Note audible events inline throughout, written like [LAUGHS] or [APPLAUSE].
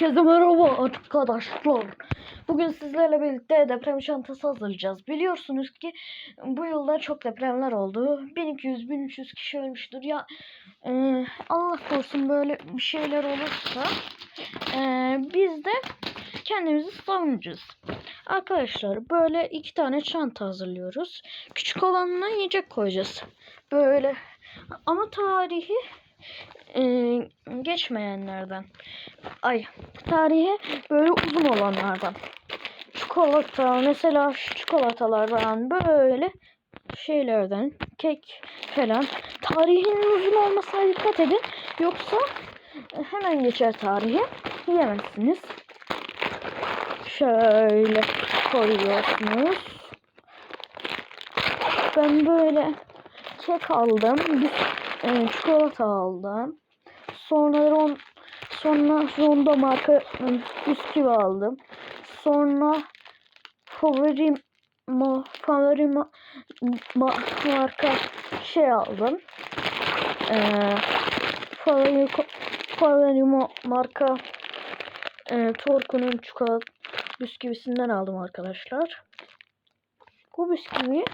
Herkese merhaba arkadaşlar. Bugün sizlerle birlikte deprem çantası hazırlayacağız. Biliyorsunuz ki bu yılda çok depremler oldu. 1200-1300 kişi ölmüştür. Ya e, Allah korusun böyle bir şeyler olursa e, biz de kendimizi savunacağız. Arkadaşlar böyle iki tane çanta hazırlıyoruz. Küçük olanına yiyecek koyacağız. Böyle ama tarihi e, geçmeyenlerden. Ay tarihe böyle uzun olanlardan. Çikolata mesela şu çikolatalardan böyle şeylerden kek falan. Tarihin uzun olmasına dikkat edin. Yoksa hemen geçer tarihi. Yiyemezsiniz. Şöyle koyuyorsunuz. Ben böyle kek aldım. Bir e, çikolata aldım. Sonra ron, sonra Ronda marka e, bisküvi aldım. Sonra favorim ma, favori ma, ma, marka şey aldım. Ee, favori, favori ma, marka e, Torku'nun çikolata bisküvisinden aldım arkadaşlar. Bu bisküvi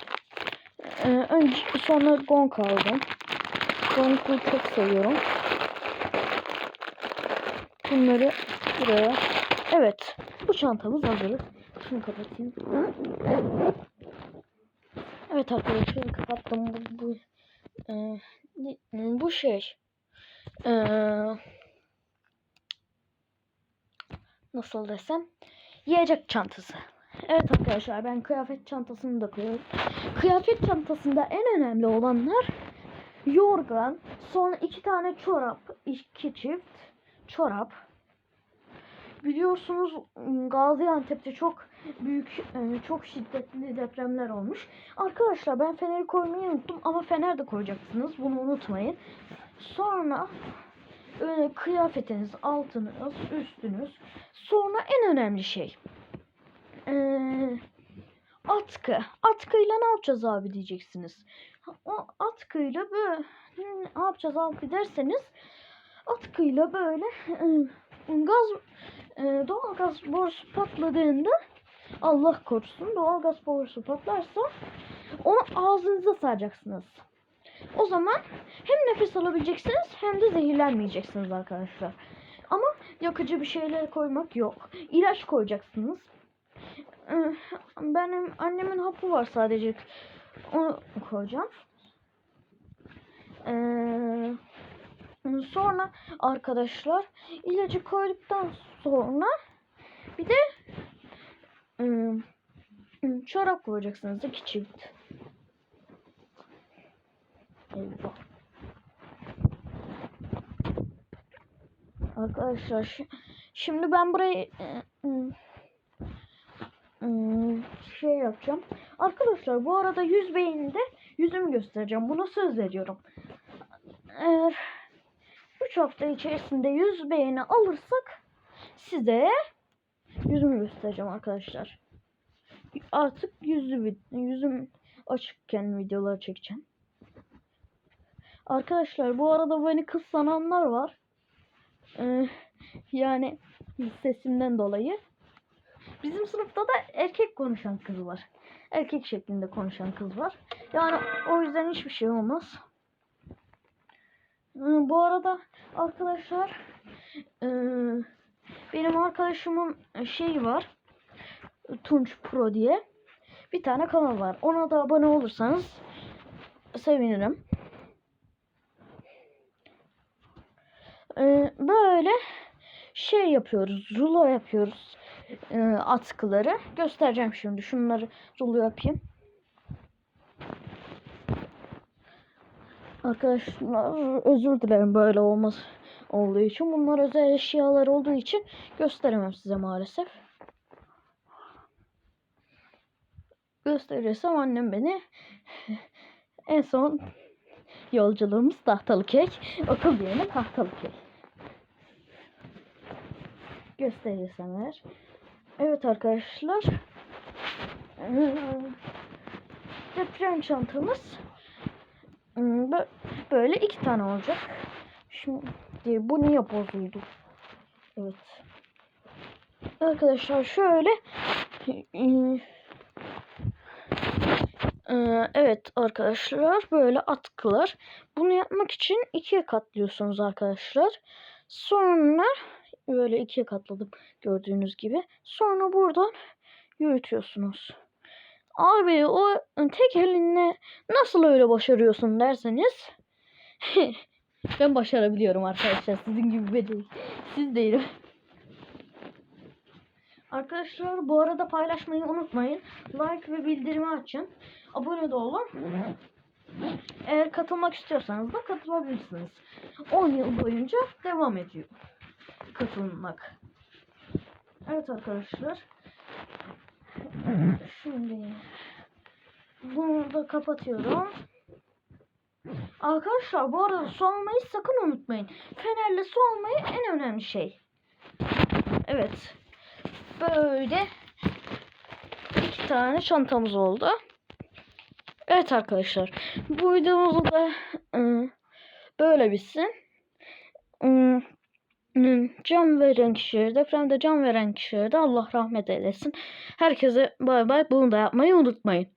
e, önce sonra Gonk aldım. Gonk'u çok seviyorum. Bunları buraya. Evet. Bu çantamız hazır. Şunu kapatayım. Evet arkadaşlar kapattım. Bu, bu, e, bu şey. E, nasıl desem. Yiyecek çantası. Evet arkadaşlar ben kıyafet çantasını da koyuyorum. Kıyafet çantasında en önemli olanlar yorgan, sonra iki tane çorap, iki çift çorap. Biliyorsunuz Gaziantep'te çok büyük, e, çok şiddetli depremler olmuş. Arkadaşlar ben feneri koymayı unuttum ama fener de koyacaksınız. Bunu unutmayın. Sonra öyle kıyafetiniz, altınız, üstünüz. Sonra en önemli şey. Ee, atkı. Atkıyla ne yapacağız abi diyeceksiniz. O atkıyla böyle ne yapacağız abi derseniz atkıyla böyle gaz doğal gaz borusu patladığında Allah korusun doğal gaz borusu patlarsa onu ağzınıza saracaksınız. O zaman hem nefes alabileceksiniz hem de zehirlenmeyeceksiniz arkadaşlar. Ama yakıcı bir şeyler koymak yok. İlaç koyacaksınız. Benim annemin hapı var sadece. Onu koyacağım. Ee, sonra arkadaşlar ilacı koyduktan sonra bir de ım, çorap koyacaksınız iki çift. Eyvah. Arkadaşlar şimdi ben burayı şey yapacağım. Arkadaşlar bu arada yüz beğeninde yüzümü göstereceğim. Buna söz veriyorum. Eğer 3 hafta içerisinde 100 beğeni alırsak size yüzümü göstereceğim arkadaşlar. Artık yüzü yüzüm açıkken videolar çekeceğim. Arkadaşlar bu arada beni kız sananlar var. Ee, yani sesimden dolayı. Bizim sınıfta da erkek konuşan kız var. Erkek şeklinde konuşan kız var. Yani o yüzden hiçbir şey olmaz. Bu arada arkadaşlar benim arkadaşımın şeyi var. Tunç Pro diye. Bir tane kanal var. Ona da abone olursanız sevinirim. Böyle şey yapıyoruz. Rulo yapıyoruz e, atkıları. Göstereceğim şimdi. Şunları rulo yapayım. Arkadaşlar özür dilerim böyle olmaz olduğu için. Bunlar özel eşyalar olduğu için gösteremem size maalesef. Gösterirsem annem beni en son yolculuğumuz tahtalı kek. Okul yerine tahtalı kek. Gösterirsem eğer. Evet arkadaşlar. Deprem çantamız böyle iki tane olacak. Şimdi bu niye bozuldu? Evet. Arkadaşlar şöyle Ee, Evet arkadaşlar böyle atkılar. Bunu yapmak için ikiye katlıyorsunuz arkadaşlar. Sonra böyle ikiye katladım gördüğünüz gibi. Sonra buradan yürütüyorsunuz. Abi o tek elinle nasıl öyle başarıyorsun derseniz [LAUGHS] ben başarabiliyorum arkadaşlar. Sizin gibi ben değil. Siz değilim. Arkadaşlar bu arada paylaşmayı unutmayın. Like ve bildirimi açın. Abone de olun. Eğer katılmak istiyorsanız da katılabilirsiniz. 10 yıl boyunca devam ediyor katılmak. Evet arkadaşlar. Şimdi bunu da kapatıyorum. Arkadaşlar bu arada su almayı sakın unutmayın. Fenerle su almayı en önemli şey. Evet. Böyle iki tane çantamız oldu. Evet arkadaşlar. Bu videomuzu da ıı, böyle bitsin. Can veren kişilere, depremde can veren kişilere de Allah rahmet eylesin. Herkese bay bay. Bunu da yapmayı unutmayın.